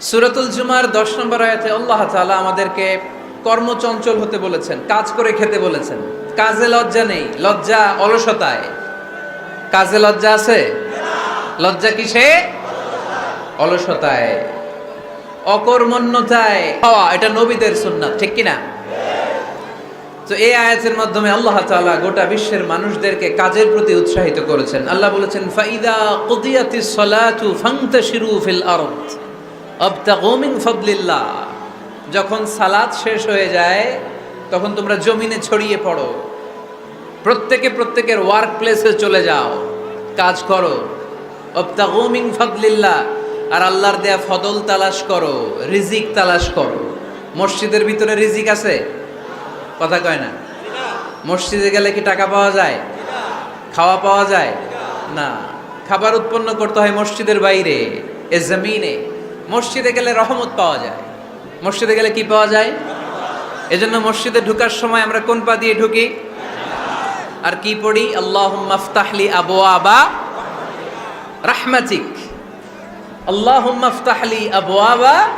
সুরাতুল জুমার দশ নম্বর আয়াতে আল্লাহ তাআলা আমাদেরকে কর্মচঞ্চল হতে বলেছেন, কাজ করে খেতে বলেছেন। কাজে লজ্জা নেই, লজ্জা অলসতায়। কাজে লজ্জা আছে? লজ্জা কিসে? অলসতায়। অকর্মণ্যতায়। হওয়া, এটা নবীদের সুন্নাত, ঠিক কিনা? তো এই আয়াতের মাধ্যমে আল্লাহ তাআলা গোটা বিশ্বের মানুষদেরকে কাজের প্রতি উৎসাহিত করেছেন। আল্লাহ বলেছেন, ফাইদা কুদিয়াতিস সালাতু ফান্তাশিরু ফিল আরদ। আবতাগু মিন ফাদলিল্লাহ। যখন সালাত শেষ হয়ে যায়, তখন তোমরা জমিনে ছড়িয়ে পড়ো। প্রত্যেকে প্রত্যেকের ওয়ার্ক প্লেসে চলে যাও। কাজ করো। আবতাগু মিন ফাদলিল্লাহ। আর আল্লাহর দেয়া ফদল তালাশ করো, রিজিক তালাশ করো। মসজিদের ভিতরে রিজিক আছে? কথা কয় না। মসজিদে গেলে কি টাকা পাওয়া যায়? খাওয়া পাওয়া যায়? না। খাবার উৎপন্ন করতে হয় মসজিদের বাইরে, এ জমিনে। মসজিদে গেলে রহমত পাওয়া যায়। মসজিদে গেলে কি পাওয়া যায়? এজন্য মসজিদে ঢুকার সময় আমরা কোন পা দিয়ে ঢুকি? আর কি পড়ি? আল্লাহ মাফতাহলি আবু আবা রাহমাতিক। আল্লাহ মাফতাহলি আবু আবা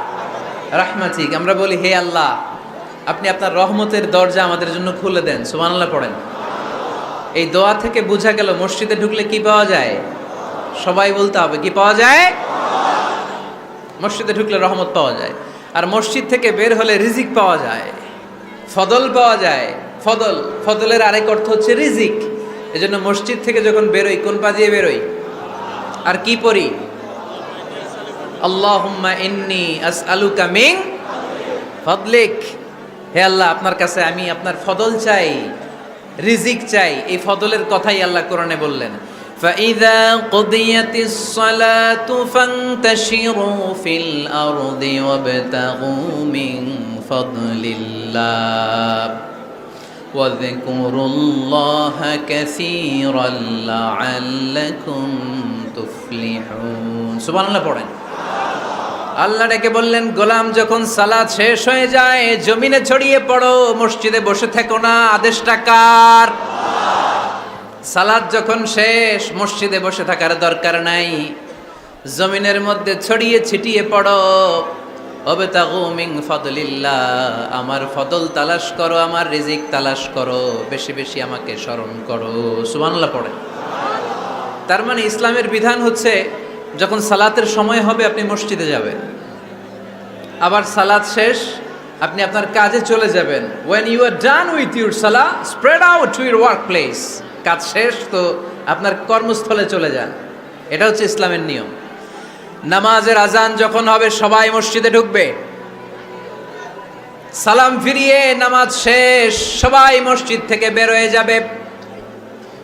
রাহমাতিক। আমরা বলি, হে আল্লাহ, আপনি আপনার রহমতের দরজা আমাদের জন্য খুলে দেন। সুবহানাল্লাহ পড়েন। এই দোয়া থেকে বোঝা গেল, মসজিদে ঢুকলে কি পাওয়া যায়? সবাই বলতে হবে, কি পাওয়া যায়? মসজিদে ঢুকলে রহমত পাওয়া যায়। আর মসজিদ থেকে বের হলে রিজিক পাওয়া যায়। ফদল পাওয়া যায়। ফদল, ফদলের আরেক অর্থ হচ্ছে রিজিক। এজন্য মসজিদ থেকে যখন বেরোই, কোন পা দিয়ে বেরোই? আর কি পড়ি? আল্লাহুম্মা ইন্নি আসআলুকা মিন ফদলিক। হে আল্লাহ, আপনার কাছে আমি আপনার ফদল চাই, রিজিক চাই। এই ফদলের কথাই আল্লাহ কোরআনে বললেন। فإذا قضيت الصلاة فانتشروا في الأرض وابتغوا من فضل الله واذكروا الله كثيرا لعلكم تفلحون سبحان الله পড়েন আল্লাহ ডেকে বললেন গোলাম যখন সালাদ শেষ হয়ে যায় জমিনে ছড়িয়ে পড়ো মসজিদে বসে থেকো না আদেশটা কার সালাদ যখন শেষ, মসজিদে বসে থাকার দরকার নাই। জমিনের মধ্যে ছড়িয়ে ছিটিয়ে পড়ো। অবেতাগু মিং ফদলিল্লাহ, আমার ফদল তালাশ করো, আমার রিজিক তালাশ করো, বেশি বেশি আমাকে স্মরণ করো। সুবহানাল্লাহ পড়ে তার মানে ইসলামের বিধান হচ্ছে, যখন সালাতের সময় হবে, আপনি মসজিদে যাবেন। আবার সালাত শেষ, আপনি আপনার কাজে চলে যাবেন। When you are done with your salad spread out to your workplace কাজ শেষ, তো আপনার কর্মস্থলে চলে যান। এটা হচ্ছে ইসলামের নিয়ম। নামাজের আজান যখন হবে, সবাই মসজিদে ঢুকবে। সালাম ফিরিয়ে নামাজ শেষ, সবাই মসজিদ থেকে বের হয়ে যাবে।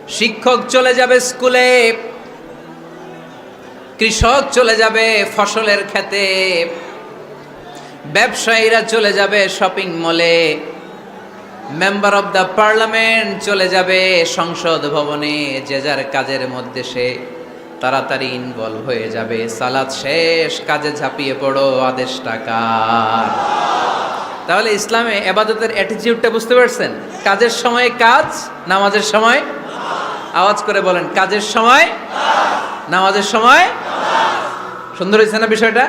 শিক্ষক চলে যাবে স্কুলে। কৃষক চলে যাবে ফসলের খেতে। ব্যবসায়ীরা চলে যাবে শপিং মলে। মেম্বার অব দ্য পার্লামেন্ট চলে যাবে সংসদ ভবনে, যে যার কাজের মধ্যে সে তাড়াতাড়ি ইনভলভ হয়ে যাবে। সালাদ শেষ, কাজে ঝাঁপিয়ে পড়ো আদেশ টাকার তাহলে ইসলামে এবাদতের অ্যাটিটিউডটা বুঝতে পারছেন? কাজের সময় কাজ, নামাজের সময় আওয়াজ করে বলেন, কাজের সময় নামাজের সময় সুন্দর হয়েছে না বিষয়টা?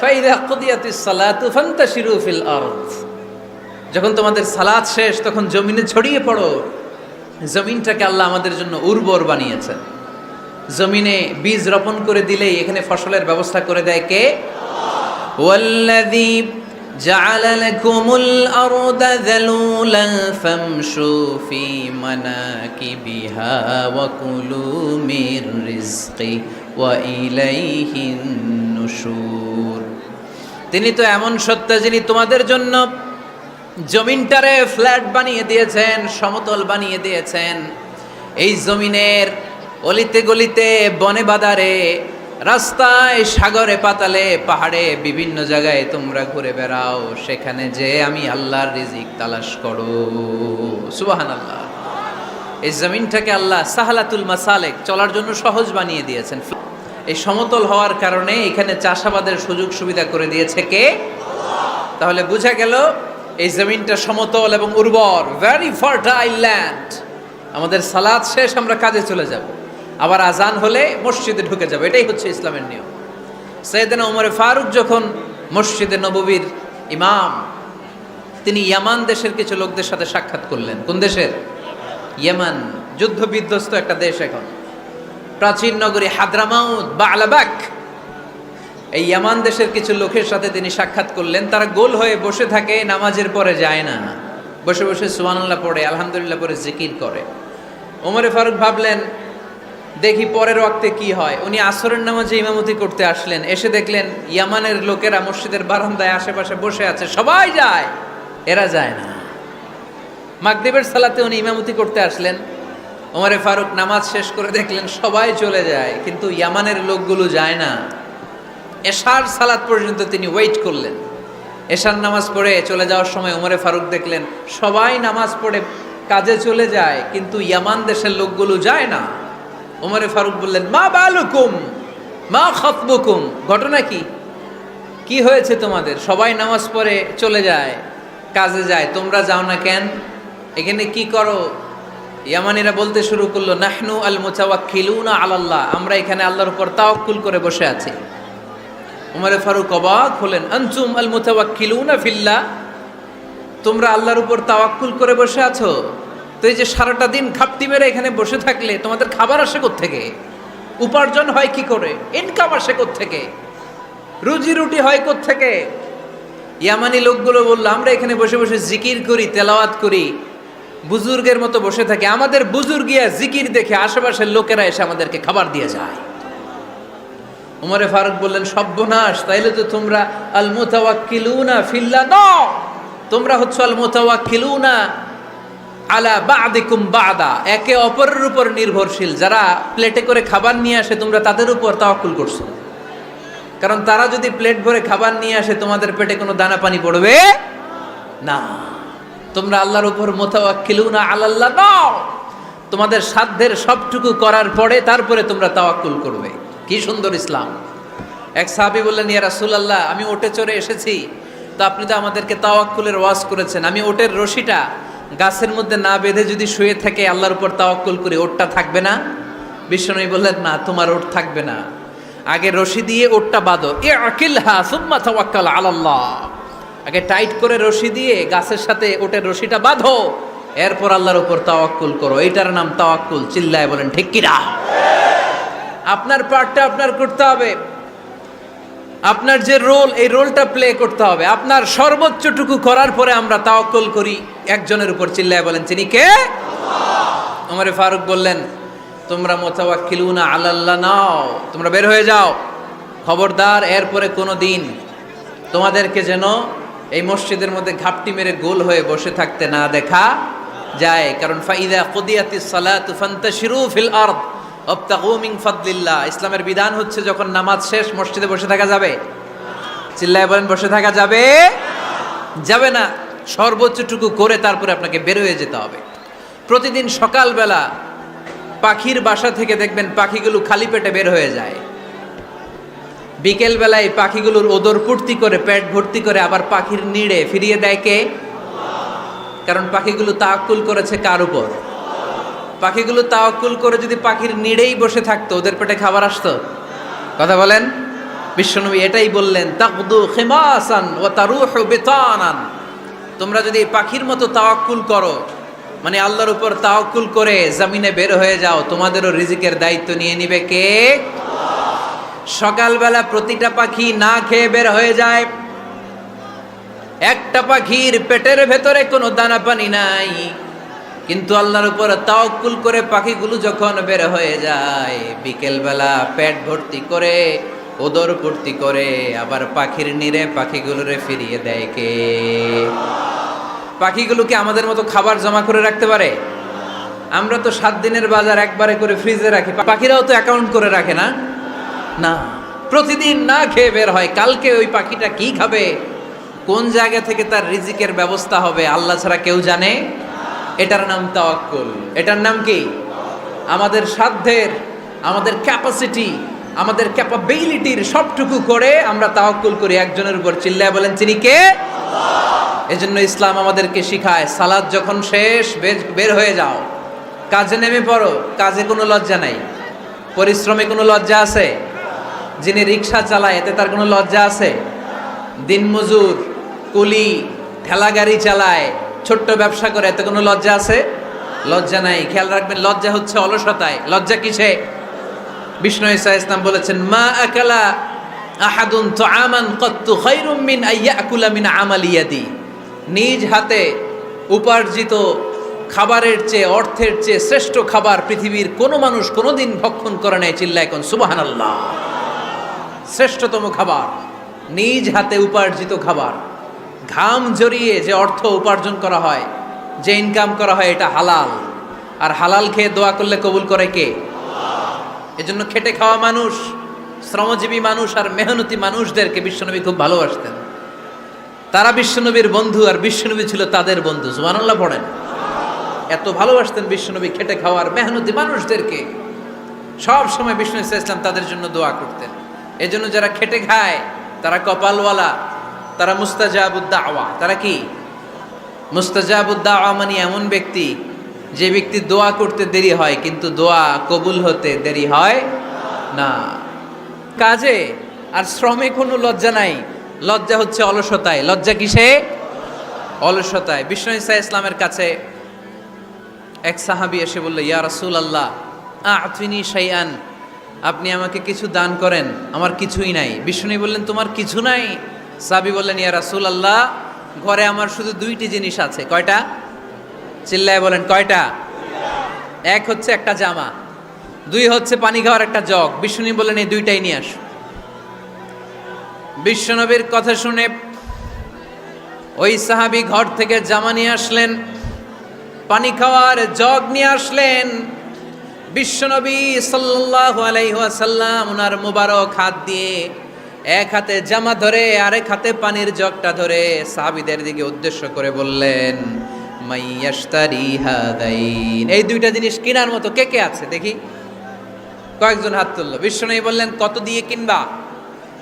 ফাইদা কুদিয়াতিস সালাতু ফান্তাশিরু ফিল আরদ। যখন তোমাদের সালাত শেষ তখন জমিনে ছড়িয়ে পড়ো জমিনটাকে আল্লাহ আমাদের জন্য উর্বর বানিয়েছেন জমিনে বীজ রোপণ করে দিলেই এখানে ফসলের ব্যবস্থা করে দেয় কে ওয়াল্লাযী جعل لكم الأرض ذلولا فامشوا في مناكبها وكلوا من رزقه وإليه النشور তিনি তো এমন সত্তা যিনি তোমাদের জন্য জমিনটারে ফ্ল্যাট বানিয়ে দিয়েছেন, সমতল বানিয়ে দিয়েছেন। এই জমিনের অলিতে গলিতে, বনে বাদারে, রাস্তায়, সাগরে পাতালে, পাহাড়ে বিভিন্ন জায়গায় তোমরা ঘুরে বেড়াও। সেখানে যে আমি আল্লাহর রিজিক তালাশ করো। সুবাহান আল্লাহ এই জমিনটাকে আল্লাহ সাহালাতুল মাসালেক চলার জন্য সহজ বানিয়ে দিয়েছেন। এই সমতল হওয়ার কারণে এখানে চাষাবাদের সুযোগ সুবিধা করে দিয়েছে কে? তাহলে বুঝা গেল এই জমিনটা সমতল এবং উর্বর ভেরি ফার্টাইল ল্যান্ড আমাদের সালাদ শেষ, আমরা কাজে চলে যাব। আবার আজান হলে মসজিদে ঢুকে যাবে। এটাই হচ্ছে ইসলামের নিয়ম। সৈয়দিনা উমরে ফারুক যখন মসজিদে নববীর ইমাম, তিনি ইয়ামান দেশের কিছু লোকদের সাথে সাক্ষাৎ করলেন। কোন দেশের? ইয়ামান যুদ্ধ বিধ্বস্ত একটা দেশ এখন। প্রাচীন নগরী হাদ্রামাউদ বা আলাবাক এই ইয়ামান দেশের কিছু লোকের সাথে তিনি সাক্ষাৎ করলেন। তারা গোল হয়ে বসে থাকে, নামাজের পরে যায় না। বসে বসে সুবহানাল্লাহ পড়ে, আলহামদুলিল্লাহ পরে জিকির করে। ওমরে ফারুক ভাবলেন, দেখি পরের ওয়াক্তে কি হয়? উনি আসরের নামাজে ইমামতি করতে আসলেন। এসে দেখলেন, ইয়ামানের লোকেরা মসজিদের বারান্দায় আশেপাশে বসে আছে। সবাই যায়, এরা যায় না। মাগরিবের সালাতে উনি ইমামতি করতে আসলেন। ওমরে ফারুক নামাজ শেষ করে দেখলেন, সবাই চলে যায়। কিন্তু ইয়ামানের লোকগুলো যায় না। এশার সালাত পর্যন্ত তিনি ওয়েট করলেন। এশার নামাজ পড়ে চলে যাওয়ার সময় ওমরে ফারুক দেখলেন, সবাই নামাজ পড়ে কাজে চলে যায়, কিন্তু ইয়ামান দেশের লোকগুলো যায় না। উমরে ফারুক বললেন, মা বালুকুম, মা খতবুকুম, ঘটনা কি? কি হয়েছে তোমাদের? সবাই নামাজ পড়ে চলে যায়, কাজে যায়, তোমরা যাও না কেন? এখানে কি করো? ইয়ামানিরা বলতে শুরু করল, নাহনু আল মুতাওয়াক্কিলুনা আলাল্লাহ, আমরা এখানে আল্লাহর উপর তাওয়াক্কুল করে বসে আছি। উমরে ফারুক অবাক হলেন আনচুম আল মুতাওয়াক্কিলুনা ফিল্লাহ, তোমরা আল্লাহর উপর তাওয়াক্কুল করে বসে আছো? তো এই যে সারাটা দিন ঘাপটি মেরে এখানে বসে থাকলে তোমাদের খাবার আসে থেকে উপার্জন হয় কি করে? ইনকাম আসে থেকে রুজি রুটি হয় থেকে ইয়ামানি লোকগুলো বলল, আমরা এখানে বসে বসে জিকির করি, তেলাওয়াত করি, বুজুর্গের মতো বসে থাকি। আমাদের বুজুর্গিয়া জিকির দেখে আশেপাশের লোকেরা এসে আমাদেরকে খাবার দিয়ে যায়। উমরে ফারুক বললেন সর্বনাশ তাইলে তো তোমরা আল মুতাওয়াক্কিলুনা ফিল্লা ন তোমরা হচ্ছে আল মুতাওয়াক্কিলুনা আলা বাদিকুম বাদা। একে অপরের উপর নির্ভরশীল। যারা প্লেটে করে খাবার নিয়ে আসে, তোমরা তাদের উপর তাওয়াক্কুল করছ। কারণ তারা যদি প্লেট ভরে খাবার নিয়ে আসে, তোমাদের পেটে কোনো দানা পানি পড়বে না। তোমরা আল্লাহর উপর মোতাওয়াক্কিলুনা আলাল্লাহ নাও তোমাদের সাধ্যের সবটুকু করার পরে, তারপরে তোমরা তাওয়াক্কুল করবে। কি সুন্দর ইসলাম। এক সাহাবী বললেন, ইয়া রাসূলুল্লাহ, আমি ওটে চড়ে এসেছি, তো আপনি তো আমাদেরকে তাওয়াক্কুলের ওয়াজ করেছেন। আমি ওটের রশিটা গাছের মধ্যে না বেঁধে যদি শুয়ে থাকে আল্লাহর উপর তাওয়াক্কুল করি, ওটটা থাকবে না? বিশ্বনবী বললেন, না, তোমার ওট থাকবে না। আগে রশি দিয়ে ওটটা বাঁধো। এ আকিল হা সুম্মা তাওয়াক্কাল আলাল্লাহ। আগে টাইট করে রশি দিয়ে গাছের সাথে ওটের রশিটা বাঁধো। এরপর আল্লাহর উপর তাওয়াক্কুল করো। এটার নাম তাওয়াক্কুল। চিল্লায় বলেন, ঠিক কিনা? আপনার পার্টটা আপনার করতে হবে। আপনার যে রোল, এই রোলটা প্লে করতে হবে। আপনার সর্বোচ্চটুকু করার পরে আমরা তাওকল করি। একজনের উপর চিল্লায় বলেন তিনি কে? আমারে ফারুক বললেন, তোমরা মোতাওয়াক্কিলুনা আলাল্লাহ নাও। তোমরা বের হয়ে যাও। খবরদার, এরপরে কোনো দিন তোমাদেরকে যেন এই মসজিদের মধ্যে ঘাপটি মেরে গোল হয়ে বসে থাকতে না দেখা যায়। কারণ ফাইদা কুদিয়াতিস সালাতু ফান্তাশিরু ফিল আরদ। মিন ফাদলিল্লাহ, ইসলামের বিধান হচ্ছে যখন নামাজ শেষ, মসজিদে বসে থাকা যাবে। চিল্লায় বলেন, বসে থাকা যাবে? যাবে না। সর্বোচ্চটুকু করে তারপরে আপনাকে বের হয়ে যেতে হবে। প্রতিদিন সকালবেলা পাখির বাসা থেকে দেখবেন পাখিগুলো খালি পেটে বের হয়ে যায়। বিকেল বেলায় পাখিগুলোর ওদর পূর্তি করে, পেট ভর্তি করে আবার পাখির নিড়ে ফিরিয়ে দেয় কে? কারণ পাখিগুলো তাকুল করেছে কার উপর? পাখিগুলো তাওকুল করে যদি পাখির নিড়েই বসে থাকতো, ওদের পেটে খাবার আসতো? কথা বলেন? বিশ্বনবী এটাই বললেন তাকদু খিমাসান ও তারুহু বিতানান। তোমরা যদি পাখির মতো তাওয়াক্কুল করো মানে আল্লাহর উপর তাওয়াক্কুল করে জমিনে বের হয়ে যাও, তোমাদেরও রিজিকের দায়িত্ব নিয়ে নিবে কে? সকালবেলা প্রতিটা পাখি না খেয়ে বের হয়ে যায়। একটা পাখির পেটের ভেতরে কোনো দানা পানি নাই। কিন্তু আল্লাহর উপর তাওকুল করে পাখিগুলো যখন বের হয়ে যায়, বিকেলবেলা পেট ভর্তি করে, ওদর ভর্তি করে, আবার পাখির নিরে পাখিগুলোরে ফিরিয়ে দেয় কে? পাখিগুলোকে আমাদের মতো খাবার জমা করে রাখতে পারে? আমরা তো সাত দিনের বাজার একবারে করে ফ্রিজে রাখি, পাখিরাও তো অ্যাকাউন্ট করে রাখে না? না। প্রতিদিন না খেয়ে বের হয়, কালকে ওই পাখিটা কি খাবে? কোন জায়গা থেকে তার রিজিকের ব্যবস্থা হবে, আল্লাহ ছাড়া কেউ জানে? এটার নাম তাওয়াক্কুল। এটার নাম কি? আমাদের সাধ্যের, আমাদের ক্যাপাসিটি আমাদের ক্যাপাবিলিটির সবটুকু করে আমরা তাওয়াক্কুল করি একজনের উপর। চিল্লায় বলেন, চিনি কে? এজন্য ইসলাম আমাদেরকে শিখায়, সালাদ যখন শেষ, বের হয়ে যাও। কাজে নেমে পড়ো, কাজে কোনো লজ্জা নাই। পরিশ্রমে কোনো লজ্জা আছে? যিনি রিক্সা চালায়, এতে তার কোনো লজ্জা আছে? দিনমজুর, কুলি ঠেলা গাড়ি চালায় ছোট্ট ব্যবসা করে, এতে কোনো লজ্জা আছে? লজ্জা নাই। খেয়াল রাখবেন, লজ্জা হচ্ছে অলসতায়। লজ্জা কিসে? বিষ্ণু ইসা ইসলাম বলেছেন, মা আকালা আহাদুন তো আমান কত্তু খৈরুম মিন আইয়াকুলা মিন আমালিয়াদি নিজ হাতে উপার্জিত খাবারের চেয়ে, অর্থের চেয়ে শ্রেষ্ঠ খাবার পৃথিবীর কোনো মানুষ কোনোদিন ভক্ষণ করে নেয় চিল্লায় কোন সুবাহান আল্লাহ শ্রেষ্ঠতম খাবার, নিজ হাতে উপার্জিত খাবার। ঘাম জড়িয়ে যে অর্থ উপার্জন করা হয় যে ইনকাম করা হয় এটা হালাল। আর হালাল খেয়ে দোয়া করলে কবুল করে কে? এজন্য খেটে খাওয়া মানুষ শ্রমজীবী মানুষ আর মেহনতি মানুষদেরকে বিশ্বনবী খুব ভালোবাসতেন। তারা বিশ্বনবীর বন্ধু আর বিশ্বনবী ছিল তাদের বন্ধু সুবহানাল্লাহ পড়েন। এত ভালোবাসতেন বিশ্বনবী খেটে খাওয়ার মেহনতি মানুষদেরকে। সব সময় বিষ্ণু ইসা ইসলাম তাদের জন্য দোয়া করতেন। এজন্য যারা খেটে খায় তারা কপালওয়ালা তারা মুস্তাজাবুদ্দাওয়া। তারা কি? মুস্তাজাবুদ্দাওয়া মানে এমন ব্যক্তি যে ব্যক্তি দোয়া করতে দেরি হয়, কিন্তু দোয়া কবুল হতে দেরি হয় না। কাজে আর শ্রমে কোনো লজ্জা নাই। লজ্জা হচ্ছে অলসতায়। লজ্জা কিসে? অলসতায়। বিষ্ণু ইসা ইসলামের কাছে এক সাহাবি এসে বলল, ইয়া রাসূল আল্লাহ আতফিনি শাইআন। আপনি আমাকে কিছু দান করেন, আমার কিছুই নাই। বিষ্ণু বললেন, তোমার কিছু নাই? সাবি বললেন, ইয়া রাসূল আল্লাহ ঘরে আমার শুধু দুইটি জিনিস আছে। কয়টা? চিল্লায় বলেন, কয়টা? এক হচ্ছে একটা জামা, দুই হচ্ছে পানি খাওয়ার একটা জগ। বিষ্ণু বললেন, এই দুইটাই নিয়ে আস। বিশ্বনবীর কথা শুনে ওই সাহাবি ঘর থেকে জামা নিয়ে আসলেন, পানি খাওয়ার জগ নিয়ে আসলেন। বিশ্বনবী সাল্লাল্লাহু আলাইহি ওয়াসাল্লাম ওনার মুবারক হাত দিয়ে এক হাতে জামা ধরে, আরেক হাতে পানির জগটা ধরে। সাহাবীদের দিকে উদ্দেশ্য করে বললেন এই দুইটা জিনিস কেনার মতো কে কে আছে? দেখি। কয়েকজন হাত তুললো। বিশ্বনবী বললেন, কত দিয়ে কিনবা?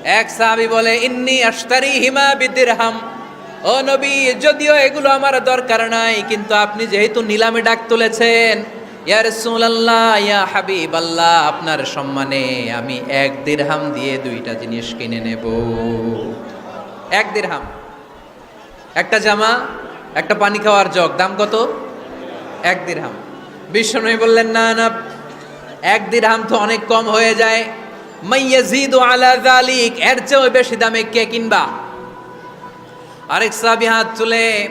এক সাহাবী বলে, ইন্নি আশতারি হিমা বিদিরহাম। ও নবী, যদিও এগুলো আমার দরকার নাই, কিন্তু আপনি যেহেতু নিলামে ডাক তুলেছেন ইয়া রাসূলুল্লাহ, ইয়া হাবিবাল্লাহ, আপনার সম্মানে আমি এক দিরহাম দিয়ে দুইটা জিনিস কিনে নেব। এক দিরহাম। একটা জামা, একটা পানি খাওয়ার জগ, দাম কত? এক দিরহাম। বিশ্বনবী বললেন, না না, এক দিরহাম তো অনেক কম হয়ে যায়। মাইয়াজিদু আলা যালিক, এর চেয়েও বেশি দামে কে কিনবা? আরেক সাহাবী হাত তুলে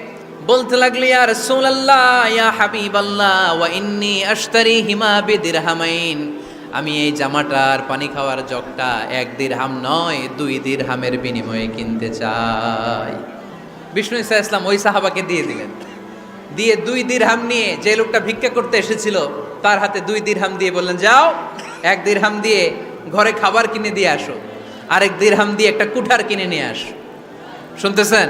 বলতে লাগলি, ইয়া রাসূলুল্লাহ, ইয়া হাবিবাল্লাহ, ওয়া ইন্নী আশতারি হিমা বিদিরহামাইন। আমি এই জামাটার পানি খাওয়ার জগটা এক দিরহাম নয়, দুই দিরহামের বিনিময়ে কিনতে চাই। বিষ্ণু ইসা ইসলাম ওই সাহাবাকে দিয়ে দিলেন। দিয়ে দুই দিরহাম নিয়ে যে লোকটা ভিক্ষা করতে এসেছিল, তার হাতে দুই দিরহাম দিয়ে বললেন, যাও, এক দিরহাম দিয়ে ঘরে খাবার কিনে দিয়ে আসো, আরেক দিরহাম দিয়ে একটা কুঠার কিনে নিয়ে আসো। শুনতেছেন?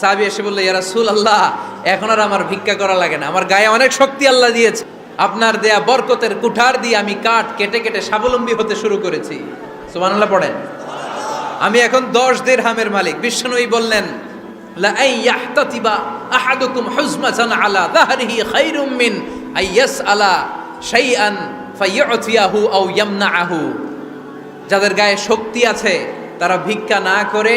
সাহাবি এসে বলল, ইয়া রাসূল আল্লাহ এখন আর আমার ভিক্ষা করা লাগে না। আমার গায়ে অনেক শক্তি আল্লাহ দিয়েছে। আপনার দেয়া বরকতের কুঠার দিয়ে আমি কাঠ কেটে কেটে স্বাবলম্বী হতে শুরু করেছি। সুবহানাল্লাহ পড়েন। আমি এখন দশ দের হামের মালিক। বিশ্বনবী বললেন যাদের গায়ে শক্তি আছে, তারা ভিক্ষা না করে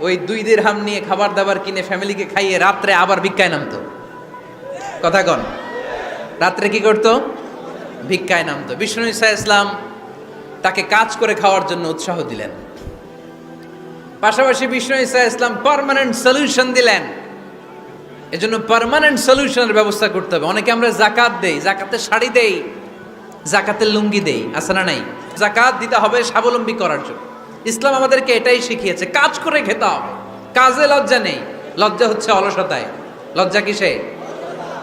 ওই দুই দের হাম নিয়ে খাবার দাবার কিনে ফ্যামিলিকে খাইয়ে রাত্রে আবার ভিক্ষায় নামতো। কথা কন। রাত্রে কি করতো? ভিক্ষায় নামতো। বিষ্ণু ইসা ইসলাম তাকে কাজ করে খাওয়ার জন্য উৎসাহ দিলেন। পাশাপাশি বিষ্ণু ইসা ইসলাম পারমানেন্ট সলিউশন দিলেন। এজন্য পারমানেন্ট সলিউশনের ব্যবস্থা করতে হবে। অনেকে আমরা জাকাত দেই, জাকাতে শাড়ি দেই জাকাতের লুঙ্গি দেই না নাই? জাকাত দিতে হবে, স্বাবলম্বী করার জন্য। ইসলাম আমাদেরকে এটাই শিখিয়েছে, কাজ করে খেতে হবে। কাজে লজ্জা নেই। লজ্জা হচ্ছে অলসতায়। লজ্জা কিসে?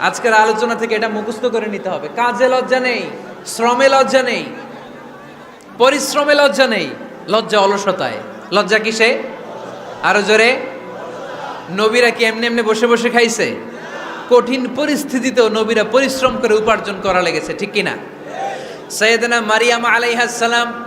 আজকের আলোচনা থেকে এটা মুখস্থ করে নিতে হবে। কাজে লজ্জা নেই, শ্রমে লজ্জা নেই, পরিশ্রমে লজ্জা নেই, লজ্জা অলসতায়। লজ্জা কিসে? আরও জোরে। নবীরা কি এমনি এমনি বসে বসে খাইছে? কঠিন পরিস্থিতিতেও নবীরা পরিশ্রম করে উপার্জন করা লেগেছে, ঠিক কিনা? সৈয়দনা মারিয়াম আলাইহাস সালাম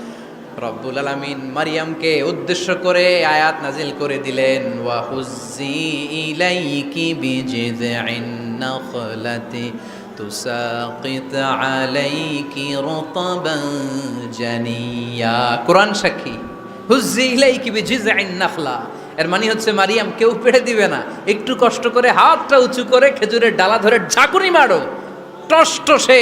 রব্বুল আলামিন মারিয়ামকে উদ্দেশ্য করে আয়াত নাজিল করে দিলেন, ওয়া হুজ্জি ইলাইকি বিজিযিন নাখলাতি তুসাকিত আলাইকি রতাবান জানিয়া। কোরআন সাক্ষী, হুজ্জি ইলাইকি বিজিযিন নাখলা। এর মানে হচ্ছে মারিয়াম কেউ পেড়ে দিবে না। একটু কষ্ট করে হাতটা উঁচু করে খেজুরের ডালা ধরে ঝাঁকুনি মারো। টস টসে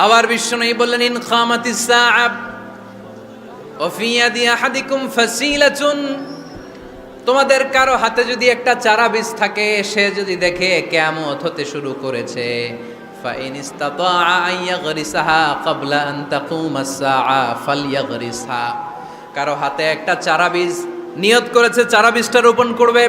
আবার নেই বললেন, ইন খামাতিস সাআব ওফিয়াদি আহাদিকুম ফাসিলাতুন। তোমাদের কারও হাতে যদি একটা চারা বীজ থাকে, সে যদি দেখে কেয়ামত হতে শুরু করেছে। ফাইন ইস্তাতাআ আন ইয়াগরিসাহা ক্বাবলা আন তাকুমা আস-সাআ ফালইয়াগরিসহা। কারও হাতে একটা চারা বীজ নিয়ত করেছে, চারা বীজটা রোপণ করবে।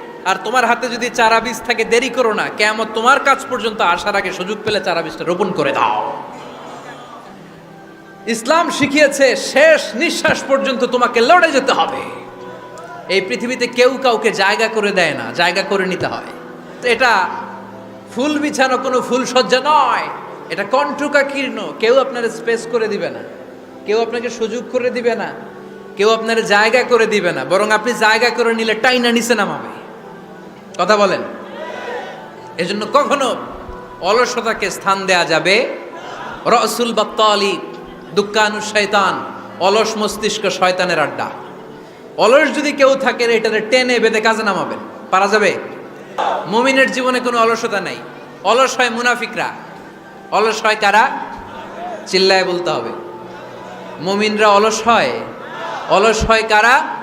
আর তোমার হাতে যদি চারা বীজ থাকে, দেরি করো না। কেমন তোমার কাছ পর্যন্ত আসার আগে সুযোগ পেলে চারা বীজটা রোপণ করে দাও। ইসলাম শিখিয়েছে, শেষ নিঃশ্বাস পর্যন্ত তোমাকে লড়ে যেতে হবে। এই পৃথিবীতে কেউ কাউকে জায়গা করে দেয় না, জায়গা করে নিতে হয়। তো এটা ফুল বিছানো কোনো ফুল সজ্জা নয়। এটা কণ্ঠকা কীর্ণ কেউ আপনার স্পেস করে দিবে না। কেউ আপনাকে সুযোগ করে দিবে না। কেউ আপনার জায়গা করে দিবে না। বরং আপনি জায়গা করে নিলে টাইনা নিচে নামাবে। কথা বলেন। এজন্য কখনো অলসতাকে স্থান দেয়া যাবে। রসুল বাত্তালি দুঃখানু শয়তান, অলস মস্তিষ্ক শয়তানের আড্ডা। অলস যদি কেউ থাকে এটাতে টেনে বেঁধে কাজে নামাবেন। পারা যাবে? মুমিনের জীবনে কোনো অলসতা নাই। অলস হয় মুনাফিকরা। অলস হয় কারা? চিল্লায় বলতে হবে। মুমিনরা অলস হয়। অলস হয় কারা?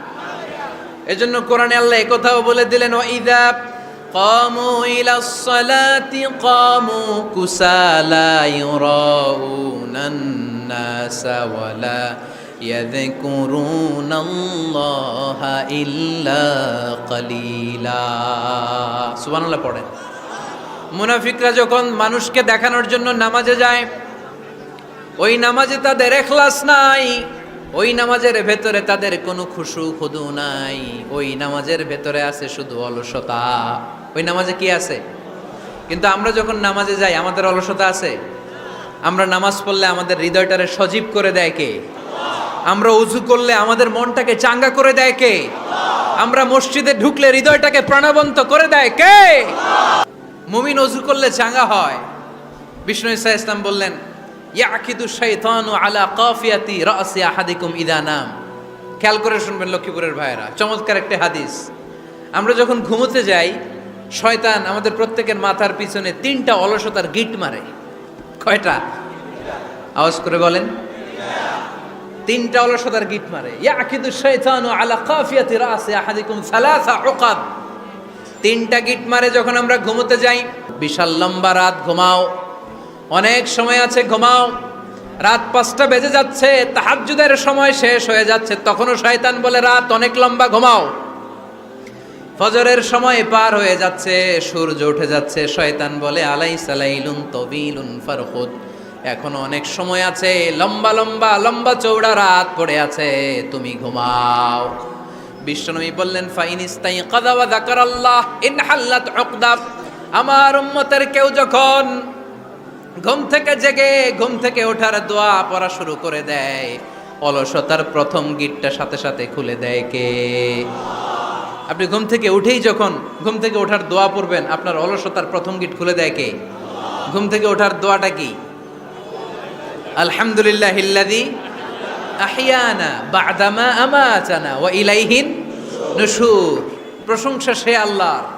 এজন্য কোরআনে আল্লাহ একথাও বলে দিলেন ও ইদা قاموا إلى الصلاة قاموا كسالى يراءون الناس ولا يذكرون الله إلا قليلا سبحان الله পড়েন মুনাফিকরা যখন মানুষকে দেখানোর জন্য নামাজে যায় ওই নামাজে তাদের এখলাস নাই ওই নামাজের ভেতরে তাদের কোনো খুশু খুদু নাই। ওই নামাজের ভেতরে আছে শুধু অলসতা। ওই নামাজে কি আছে? কিন্তু আমরা যখন নামাজে যাই, আমাদের অলসতা আছে? আমরা নামাজ পড়লে আমাদের হৃদয়টারে সজীব করে দেয় কে? আমরা উজু করলে আমাদের মনটাকে চাঙ্গা করে দেয় কে? আমরা মসজিদে ঢুকলে হৃদয়টাকে প্রাণবন্ত করে দেয় কে? মুমিন অজু করলে চাঙ্গা হয়। বিষ্ণু ইসা ইসলাম বললেন ইয়াকিদু শাইতানু আলা কাফিয়াতি রাসি আহাদিকুম ইদা নাম। খেয়াল করে শুনবেন লক্ষ্মীপুরের ভাইয়েরা, চমৎকার একটা হাদিস। আমরা যখন ঘুমোতে যাই, শয়তান আমাদের প্রত্যেকের মাথার পিছনে তিনটা অলসতার গিট মারে। কয়টা? আওয়াজ করে বলেন। তিনটা অলসতার গিট মারে। ইয়াকিদু শাইতানু আলা কাফিয়াতি রাসি আহাদিকুম সালাসা উকাদ। তিনটা গিট মারে যখন আমরা ঘুমোতে যাই, বিশাল লম্বা রাত ঘুমাও। অনেক সময় আছে, ঘুমাও। রাত পাঁচটা বেজে যাচ্ছে, তাহাজ্জুদের সময় শেষ হয়ে যাচ্ছে। তখনও শয়তান বলে, রাত অনেক লম্বা, ঘুমাও। ফজরের সময় পার হয়ে যাচ্ছে, সূর্য উঠে যাচ্ছে। শয়তান বলে আলাই সালাইলুন তবিলুন ফারহুদ। এখনও অনেক সময় আছে, লম্বা লম্বা লম্বা চৌড়া রাত পড়ে আছে, তুমি ঘুমাও। বিশ্বনবী বললেন, ফাইন ইস্তাই কাদা ওয়া যাকারাল্লাহ, ইন হাল্লাত আমার উম্মতের কেউ যখন ঘুম থেকে জেগে, ঘুম থেকে ওঠার দোয়া পড়া শুরু করে দেয়। অলসতার প্রথম গিটটা সাথে সাথে খুলে দেয় কে? আপনি ঘুম থেকে উঠেই যখন ঘুম থেকে ওঠার দোয়া পড়বেন, আপনার অলসতার প্রথম গিট খুলে দেয় কে? ঘুম থেকে ওঠার দোয়াটা কি? আলহামদুলিল্লাহ হিল্লাদি আহিয়ানা বাদামা আমাতানা ওয়া ইলাইহিন নুশুর। প্রশংসা সে আল্লাহর।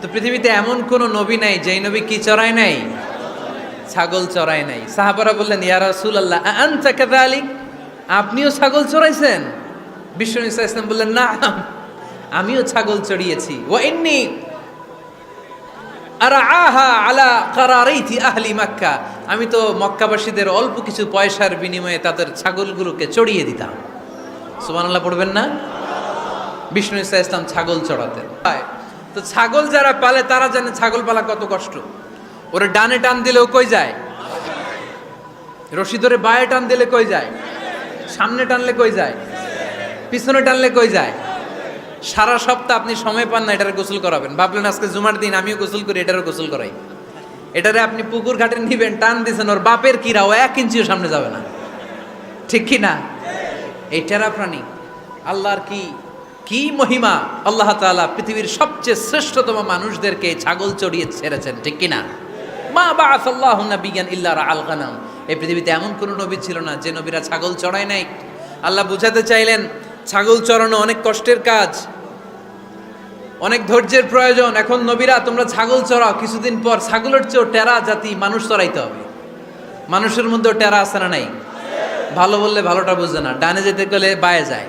তো পৃথিবীতে এমন কোন নবী নাই, যেই নবী কি চড়ায় নাই? ছাগল চড়ায় নাই। সাহাবারা বললেন, ইয়া রাসূলুল্লাহ আনতা কাযালিক? আপনিও ছাগল চড়াইছেন? বিষ্ণু ইসা ইসলাম বললেন না আমিও ছাগল চড়িয়েছি। ওয়া ইন্নী আরাআহা আলা কারারাইতি আহলি মাক্কা। আমি তো মক্কাবাসীদের অল্প কিছু পয়সার বিনিময়ে তাদের ছাগলগুলোকে চড়িয়ে দিতাম। সুবহানাল্লাহ, পড়বেন না? বিষ্ণু ইসা ইসলাম ছাগল চড়াতেন। তো ছাগল যারা পালে, তারা জানে ছাগল পালা কত কষ্ট। ওরে ডানে টান দিলেও কই যায়? রশি ধরে বায়ে টান দিলে কই যায়? সামনে টানলে কই যায়? পিছনে টানলে কই যায়? সারা সপ্তাহ আপনি সময় পান না এটার গোসল করাবেন। ভাবলেন আজকে জুমার দিন, আমিও গোসল করি, এটারও গোসল করাই। এটারে আপনি পুকুর ঘাটে নিবেন, টান দিছেন, ওর বাপের কিরা ও এক ইঞ্চিও সামনে যাবে না। ঠিক কি না? এই টেরা প্রাণী আল্লাহর কি কি মহিমা? আল্লাহ তাআলা পৃথিবীর সবচেয়ে শ্রেষ্ঠতম মানুষদেরকে ছাগল চড়িয়ে ছেড়েছেন, ঠিক কি না? মা বা আল্লাহু নাবিয়ান ইল্লা রাআল গানাম। এই পৃথিবীতে এমন কোনো নবী ছিল না যে নবীরা ছাগল চড়ায় নাই। আল্লাহ বুঝাতে চাইলেন, ছাগল চড়ানো অনেক কষ্টের কাজ, অনেক ধৈর্যের প্রয়োজন। এখন নবীরা, তোমরা ছাগল চড়াও, কিছুদিন পর ছাগলের চেয়েও টেরা জাতি মানুষ চড়াইতে হবে। মানুষের মধ্যেও টেরা আছে না নাই? ভালো বললে ভালোটা বুঝে না, ডানে যেতে গেলে বায়ে যায়।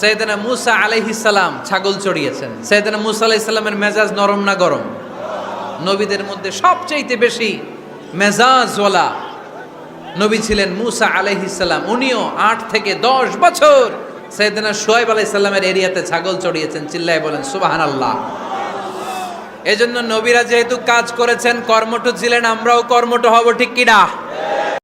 সৈয়দনা মুসা আলাইহিসালাম ছাগল চড়িয়েছেন। সৈয়দনা মুসা আলাইহিসাল্লামের মেজাজ নরম না গরম? নবীদের মধ্যে সবচাইতে বেশি মেজাজওয়ালা নবী ছিলেন মুসা আলাইহিসাল্লাম উনিও আট থেকে দশ বছর সৈয়দনা সোয়েব আলাইসাল্লামের এরিয়াতে ছাগল চড়িয়েছেন। চিল্লায় বলেন সুবাহান আল্লাহ এজন্য নবীরা যেহেতু কাজ করেছেন, কর্মঠ ছিলেন, আমরাও কর্মঠ হব, ঠিক কিনা